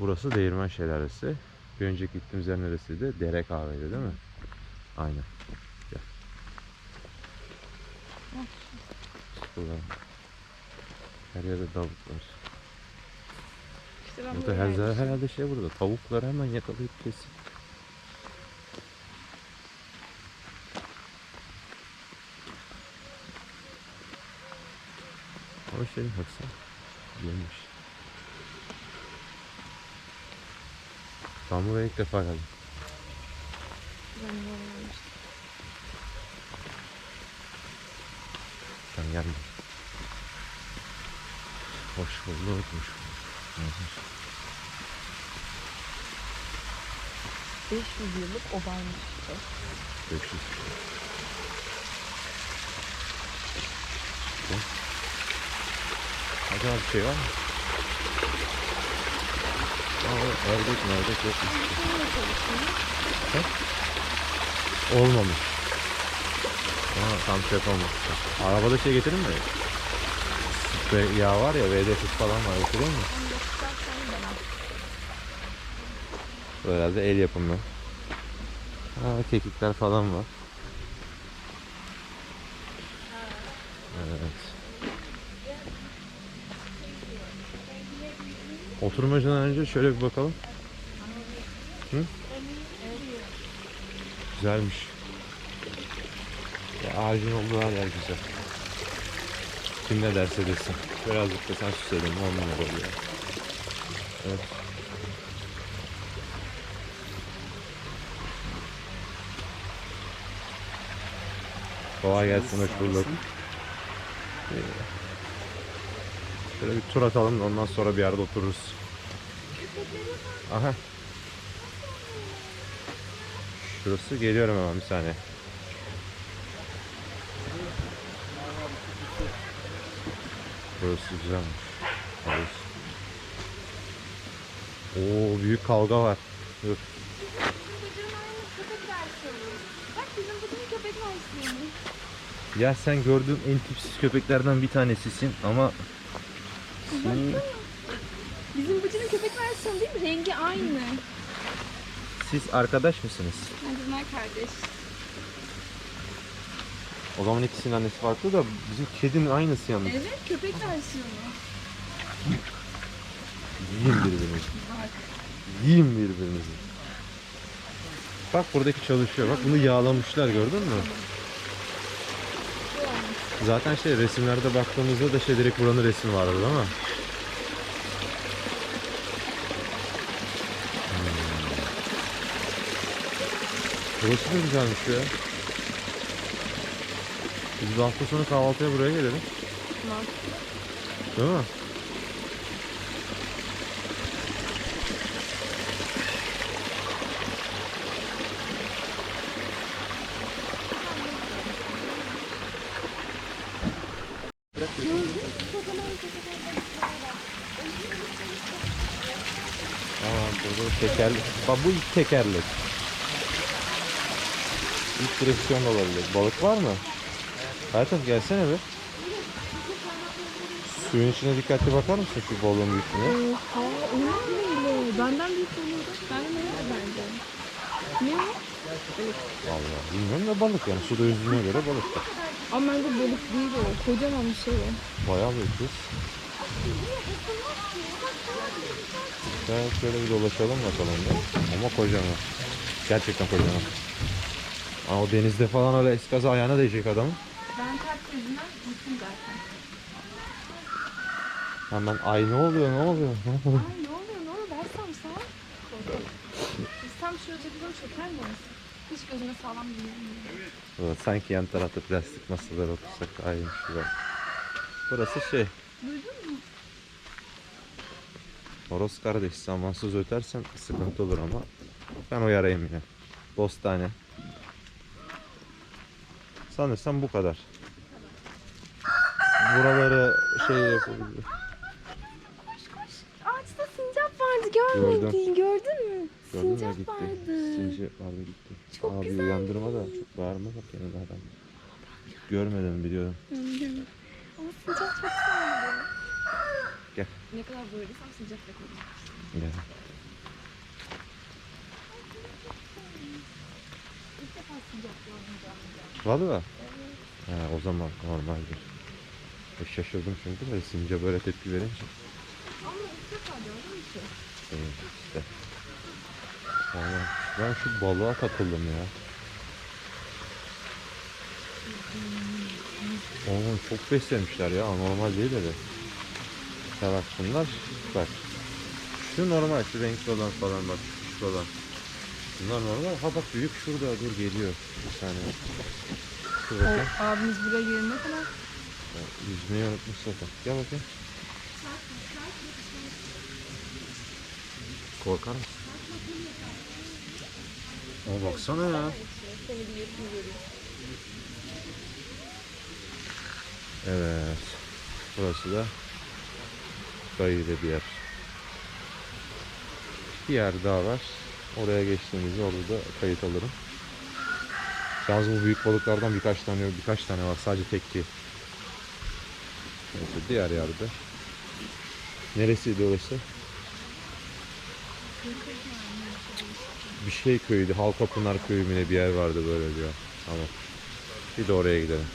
Burası Değirmen Şelalesi. Bir önceki gittiğimiz yer neresiydi? Dere kahveydi değil mi? Aynen. Gel. Her yerde tavuk var. İşte ben Burada her, gelmiştim. herhalde şey burada. Tavukları hemen yakalayıp kesip. Ama şey baksana. Yemiş. Ben buraya ilk defa geldim. Ben de gelme. Hoş bulduk, hoş bulduk. 500 yıllık obaymış işte. 500. Ne? Acaba bir şey var mı? Aa, ördek mi ördek yok. Olmamış. Aa, tam şey yapamamış. Arabada şey getirin mi? Sprey yağ var ya VD40 falan var mi? Bu herhalde el yapımı. Aa, kekikler falan var. Evet. Oturmacadan önce şöyle bir bakalım. Hı? Güzelmiş. Ya ağacın olduğu her yer güzel. Kim ne derse desin. Birazcık da sen süsledim. Numara oluyor. Evet. Kolay gelsin, hoş bulduk. Ee, Şöyle bir tur atalım da ondan sonra bir yerde otururuz. Aha. Şurası geliyorum hemen bir saniye. Burası güzelmiş. Havuz. Oo büyük kavga var. Dur. Ya sen gördüğüm en tipsiz köpeklerden bir tanesisin ama Bizim bıcının köpek versiyonu değil mi? Rengi aynı. siz arkadaş mısınız? Yani bunlar kardeş. O zaman ikisinin annesi farklı da bizim kedinin aynısı yalnız. Evet köpek versiyonu. Yiyin birbirinizi. Bak. Yiyin birbirinizi. Bak buradaki çalışıyor. Bak bunu yağlamışlar gördün mü? Zaten şey resimlerde baktığımızda da şey direkt buranın resmi vardı değil mi? Burası da güzelmiş ya. Biz de hafta sonu kahvaltıya buraya gelelim. Tamam. Değil mi? Aa, burada tekerlek. Bak bu ilk tekerlek. İlk direksiyon olabilir. Balık var mı? Hayatım gelsene bir. Suyun içine dikkatli bakar mısın şu balığın büyüklüğüne? Oha öyle bile. Benden büyük oluyordu. Benden öyle bence. Ne o? Vallahi bilmiyorum da balık yani. Suda yüzdüğüne göre balık. Ama bence balık değil o. Kocaman bir şey o. Bayağı büyük kız. Gel şöyle bir dolaşalım bakalım da. Ama kocaman. Gerçekten kocaman. Ama o denizde falan öyle eskaza ayağına değecek adamın. Ben kalp krizinden gittim zaten. Hemen ay ne oluyor ne oluyor? Ay ne oluyor ne oluyor dersem sağ. Biz tam şurada bizim çöker miyiz? Hiç gözüme sağlam dinlemiyorum. Evet, sanki yan tarafta plastik masalar otursak daha iyiymiş gibi. Burası şey. Duydun mu? Horoz kardeş zamansız ötersen sıkıntı olur ama ben uyarayım yine. Dostane. Sanırsam bu kadar. Buraları şey yapabilir. Ağaçta sincap vardı görmedin gördün mü? Gördün mü sincap gitti. vardı. Sinci vardı gitti. Çok Abi güzel. uyandırma da çok bağırma bak yanında adam. Görmedim biliyorum. Ama sincap çok güzeldi. Gel. Ne kadar boyadıysam sıcakta koyacağım. Gel. İlk defa sıcak gördüm canlıca. Valla. Ha, o zaman normaldir. E, şaşırdım çünkü de Simce böyle tepki verince. Ama ilk defa gördüm ki. Evet işte. Vallahi ben şu balığa takıldım ya. Oğlum çok beslemişler ya. Normal değil. Ya bak bunlar bak. Şu normal şu renkli olan falan bak şu olan. Bunlar normal. Ha bak büyük şurada dur geliyor. Bir saniye. Bakayım. abimiz buraya gelene kadar Yüzmeyi unutmuş zaten. Gel bakayım. Korkar mısın? Ama baksana ya. Evet. Burası da Dayı'da bir yer. Bir yer daha var. Oraya geçtiğimizde orada da kayıt alırım. Yalnız bu büyük balıklardan birkaç tane. Birkaç tane var. Sadece tek değil. Neyse diğer yerde. Neresiydi orası? Bir şey köyüydü. Halkapınar köyü mü ne bir yer vardı böyle diyor. Tamam. Bir de oraya gidelim.